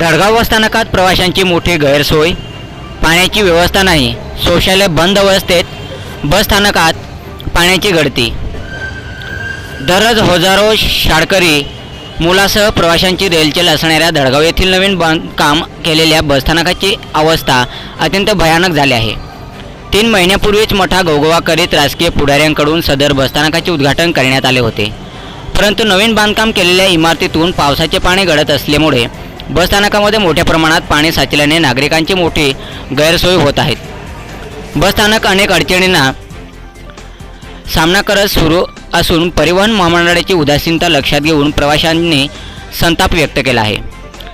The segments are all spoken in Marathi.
धडगाव स्थानकात प्रवाशांची मोठी गैरसोय पाण्याची व्यवस्था नाही शौचालय बंद अवस्थेत बसस्थानकात पाण्याची गळती. दररोज हजारो शाळकरी मुलासह प्रवाशांची रेलचेल असणाऱ्या धडगाव येथील नवीन बांधकाम केलेल्या बसस्थानकाची अवस्था अत्यंत भयानक झाली आहे. तीन महिन्यापूर्वीच मोठा गवगवा करीत राजकीय पुढाऱ्यांकडून सदर बसस्थानकाचे उद्घाटन करण्यात आले होते. परंतु नवीन बांधकाम केलेल्या इमारतीतून पावसाचे पाणी गळत असल्यामुळे बसस्थानकामध्ये मोठ्या प्रमाणात पाणी साचल्याने नागरिकांची मोठी गैरसोय होत आहेत बसस्थानक अनेक अडचणींना सामना करत सुरू असून परिवहन महामंडळाची उदासीनता लक्षात घेऊन प्रवाशांनी संताप व्यक्त केला आहे.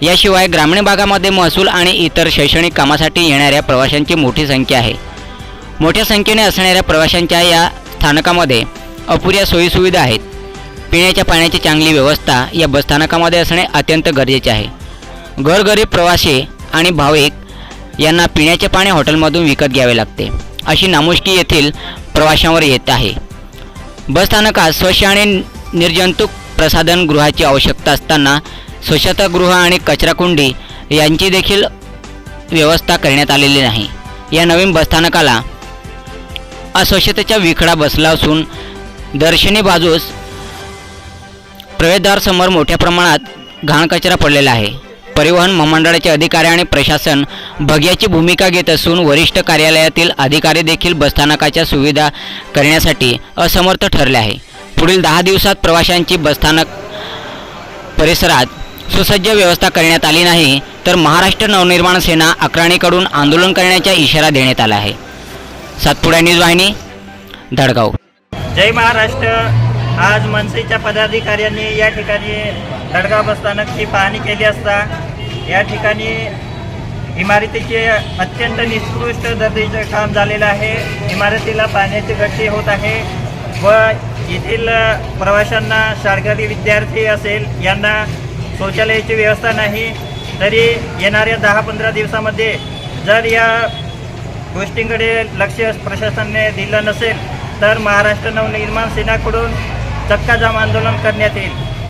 याशिवाय ग्रामीण भागामध्ये महसूल आणि इतर शैक्षणिक कामासाठी येणाऱ्या प्रवाशांची मोठी संख्या आहे. मोठ्या संख्येने असणाऱ्या प्रवाशांच्या या स्थानकामध्ये अपुऱ्या सोयीसुविधा आहेत. पिण्याच्या पाण्याची चांगली व्यवस्था या बसस्थानकामध्ये असणे अत्यंत गरजेचे आहे. घरगरीब प्रवासी आणि भाविक यांना पिण्याचे पाणी हॉटेलमधून विकत घ्यावे लागते. अशी नामुष्की येथील प्रवाशांवर येत आहे. बसस्थानकात स्वच्छ आणि निर्जंतुक प्रसाधन गृहाची आवश्यकता असताना स्वच्छतागृह आणि कचराकुंडी यांची देखील व्यवस्था करण्यात आलेली नाही. या नवीन बसस्थानकाला अस्वच्छतेचा विखडा बसला असून दर्शनी बाजूस प्रवेशद्वारासमोर मोठ्या प्रमाणात घाण कचरा पडलेला आहे. परिवहन महामंडळाचे अधिकारी आणि प्रशासन भग्याची भूमिका घेत असून वरिष्ठ कार्यालयातील अधिकारी देखील बसस्थानकाच्या सुविधा करण्यासाठी असमर्थ ठरले आहे. पुढील दहा दिवसात प्रवाशांची बसस्थानक परिसरात सुसज्ज व्यवस्था करण्यात आली नाही तर महाराष्ट्र नवनिर्माण सेना अकराणीकडून आंदोलन करण्याचा इशारा देण्यात आला आहे. सातपुडा न्यूज वाहिनी धडगाव. जय महाराष्ट्र. आज मनसेच्या पदाधिकाऱ्यांनी या ठिकाणी दडगाव बसस्थानकची पाहणी केली असता या ठिकाणी इमारतीचे अत्यंत निकृष्ट दर्जेचे काम झालेलं आहे. इमारतीला पाण्याची गट्टी होत आहे व येथील प्रवाशांना शाळकरी विद्यार्थी असेल यांना शौचालयाची व्यवस्था नाही तरी येणाऱ्या दहा पंधरा दिवसामध्ये जर या गोष्टींकडे लक्ष प्रशासनाने दिलं नसेल तर महाराष्ट्र नवनिर्माण सेनाकडून चक्काजाम आंदोलन करण्यात येईल.